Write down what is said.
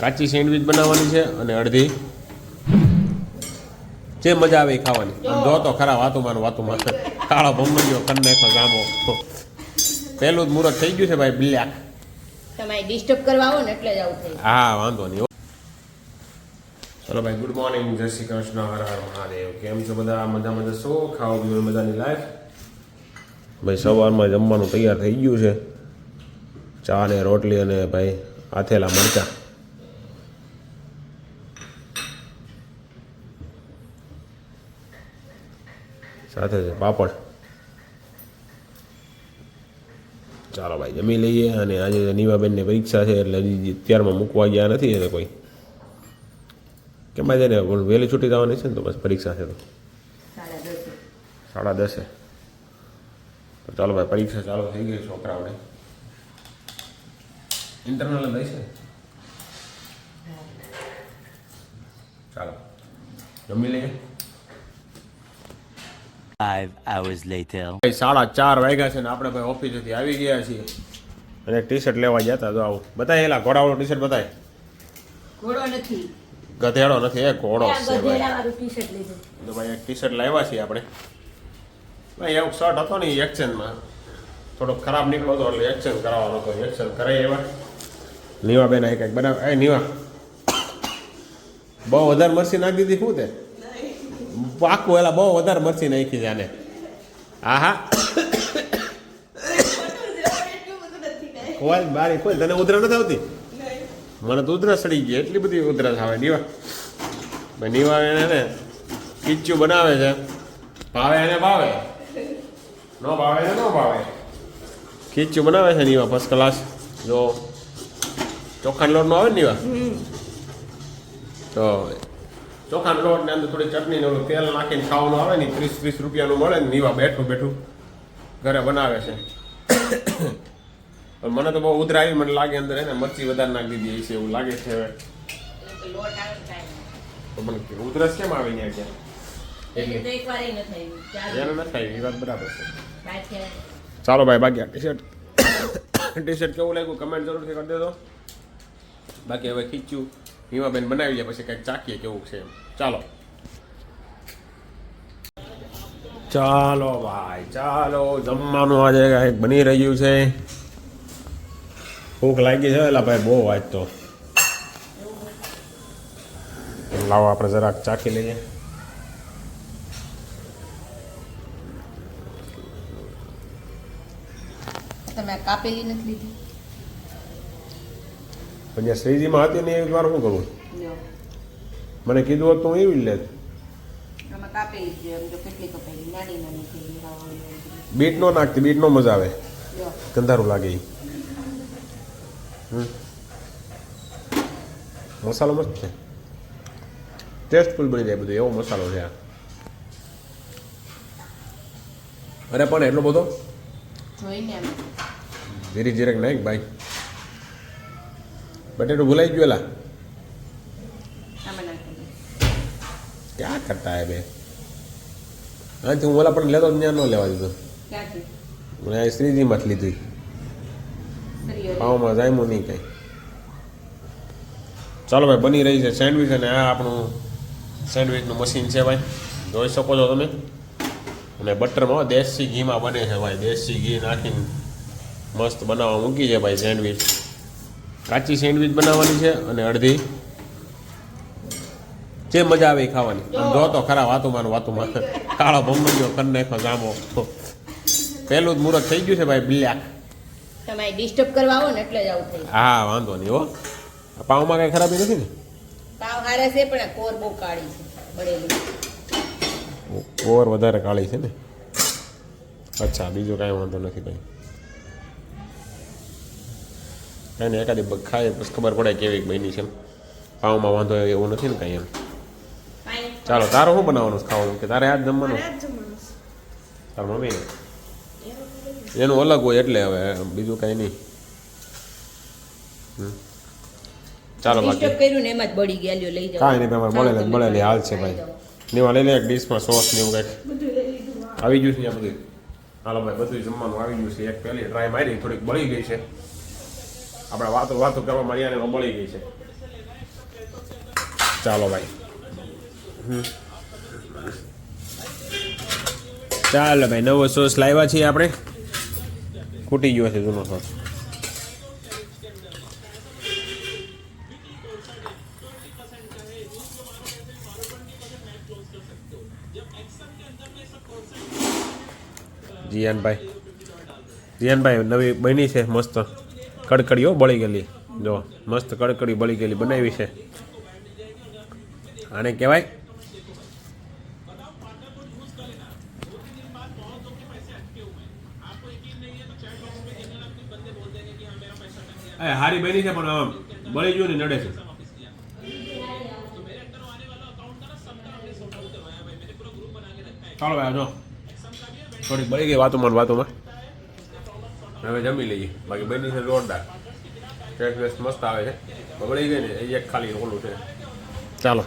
કાચી સેન્ડવિચ બનાવવાની છે અને અડધી જે મજા આવે એ ખાવાની. આમ જો તો ખરા વાતુમાં વાતુમાં કાળો ભમડીઓ કન નાખો ગામો. પહેલું જ મુહૂર્ત થઈ ગયું છે ભાઈ બિલ્યા તમારે ડિસ્ટર્બ કરવા આવો ને એટલે જ આવું હા વાંધો નહીં. ચલો ભાઈ ગુડ મોર્નિંગ જય શ્રી કૃષ્ણ. હર હર મહાદેવ. કેમ છો બધા? મજા મજા શું ખાવા પીવાની મજાની લાઈફ? ભાઈ સવારમાં જમવાનું તૈયાર થઈ ગયું છે. ચા ને રોટલી અને ભાઈ આથેલા મરચા. સાથે છે. પાપડ. ચાલો ભાઈ જમી લઈએ અને આજે નીવાબેનની પરીક્ષા છે એટલે હજી અત્યારમાં મૂકવા ગયા નથી એને કોઈ. કેમ આજે ને વહેલી છૂટી જવાની છે ને તો બસ પરીક્ષા છે તો? સાડા દસે. તો ચાલો ભાઈ પરીક્ષા ચાલુ થઈ ગઈ છોકરાઓને. ઇન્ટરનલ જ હશે? ચાલો. જમી લઈએ. Five hours later. ભાઈ સાડા ચાર વાગ્યા છે ને આપણે ભાઈ ઓફિસેથી આવી ગયા છીએ. અને ટી શર્ટ લેવા ગયા હતા તો આવું. બતાય એલા ઘોડાવાળો ટી શર્ટ બતાય. ઘોડો નથી. ગધેડો નથી એ ઘોડો છે ભાઈ. ટી શર્ટ લીધું. તો ભાઈ એક ટી શર્ટ લાવ્યા છીએ આપણે. ભાઈ એવું શર્ટ હતો ને એક્સચેન્જમાં થોડો ખરાબ નીકળો હતો એટલે એક્સચેન્જ કરાવવાનો હતો. એક્સચેન્જ કરાવી એવા નીવા બેન એક એક બનાવ એ નીવા. બહુ વધારે મરસી નાખી દીધી શું તે? પાકું એલા બહુ વધારે મરચી નાખી છે આને. હા હા કોઈ બારી કોઈ તને ઉધરા નથી આવતી? મને તો ઉધરસ સડી ગઈ એટલી બધી ઉધરસ આવે નીવા. ભાઈ નીવા એને ને કીચ્યું બનાવે છે. ભાવે એને ભાવે. નો ભાવે એને નો ભાવે. ખીચ્યું બનાવે છે નીવા ફર્સ્ટ ક્લાસ જો ચોખાનો લોટનો આવે ને નીવા? તો ચોખાનો લોટ ને અંદર થોડી ચટણી ને તેલ નાખીને ખાવાનું આવે ને ત્રીસ ત્રીસ રૂપિયાનું મળે ને નીવા બેઠું બેઠું. ઘરે બનાવે છે. પણ મને તો બહુ ઉધરા આવી મને લાગે અંદર એને મરચી વધારે નાખી દીધી છે એવું લાગે છે હવે. મને ઉધરસ કેમ આવે ને પાછળ ચાલો ભાઈ બાકી ટી શર્ટ ટી શર્ટ કેવું લાગ્યું? કમેન્ટ જરૂરથી કરી દેજો. બાકી હવે ખીચ્યું. હિમાબેન બનાવી લે, પછી કંઈક ચાખીએ કેવું છે ચાલો. ચાલો ભાઈ, ચાલો. જમવાનું આજે કંઈક બની રહ્યું છે. ભૂખ લાગી છે એલા ભાઈ બહુ આજ તો લાવો આપણે જરાક ચાખી લઈએ. તમે કાપેલી નથી લીધી? પણ જ્યાં શ્રીજીમાં હતી ને એ વાર શું કરવું મને કીધું હતું હું એવી જ લેત બીટ નો નાખતી બીટ નો મજા આવે. ગંધારું લાગે. મસાલો મસ્ત છે. ટેસ્ટફુલ બની જાય બધું એવો મસાલો છે આ. અરે પણ એટલો બધો? જોઈને ધીરે ધીરે નાખ ભાઈ? બટેટું ભૂલાઈ ગયું એલા. ક્યાં કરતા હે બે હા હું ઓલા પણ લેતો ત્યાં ન લેવા દીધો. મને શ્રીજીમાં જ લીધી. પાવમાં પાઉમાં જામ્યું નહીં કંઈ. ચાલો ભાઈ બની રહી છે સેન્ડવિચ અને આ આપણું સેન્ડવિચનું મશીન છે ભાઈ. જોઈ શકો છો તમે. અને બટરમાં દેશી ઘીમાં બને છે ભાઈ. દેશી ઘી નાખીને મસ્ત બનાવવા મૂકી છે ભાઈ સેન્ડવિચ. કાચી સેન્ડવિચ બનાવવાની છે અને અડધી. જે મજા આવે એ ખાવાની. આમ જો તો ખરા વાતુમાં વાતુમાં કાળો ભમરીઓ કરી નાખો જામો પહેલું જ મુહૂર્ત થઈ ગયું છે ભાઈ બિલ્યા તમારે ડિસ્ટર્બ કરવા આવો ને એટલે જ આવું થાય હા વાંધો નહીં હો. પાવમાં કઈ ખરાબી નથી ને? પાવ હારે છે પણ કોર બહુ કાળી છે બળેલી. ઓવર વધારે કાળી છે ને? અચ્છા બીજું કાંઈ વાંધો નથી ભાઈ. નહીં એકાદી ખાય પછી ખબર પડે કેવી બની છે પાઉમાં વાંધો એવું નથી ને કાંઈ એમ. ચાલો તારો શું બનાવવાનું ખાવાનું? કે તારે આ જ જમવાનું તાર મમ્મીને એનું અલગ હોય એટલે હવે બીજું કાંઈ નહીં. હમ. ચાલો બાકી. કર્યું ને એમાં જ બળી ગયા લ્યો લઈ જાઓ. કાંઈ નહીં તમારે મળેલે મળેલી હાલ છે ભાઈ. નેવા લઈ લે એક ડીશમાં સોસ ને એવું કંઈક. આવી ગયું છે ત્યાં બધું. હાલો ભાઈ બધું જમવાનું આવી ગયું છે. એક પહેલી ટ્રાય મારી થોડીક બળી ગઈ છે. આપણે વાતો વાતો કરવા મળ્યા ને મળી ગઈ છે. ચાલો ભાઈ. ચાલો ભાઈ, નવો સોસ લાવ્યા છીએ આપણે. ખૂટી ગયો છે જૂનો સોસ. જીયાનભાઈ. જીયાનભાઈ, નવી બની છે, મસ્ત. કડકડીઓ બળી ગયેલી. જો, મસ્ત કડકડી બળી ગયેલી, બનાવી છે. આને કહેવાય હારી બની છે, પણ આમ બળી ગયું ને નડે છે. ચાલો જો. થોડીક બળી ગઈ વાતોમાં વાતોમાં. હવે જમી લઈએ. બાકી બની છે જોરદાર ટેસ્ટ વેસ્ટ મસ્ત આવે છે. બગડી ગઈ ને એક ખાલી ઓલું છે. ચાલો.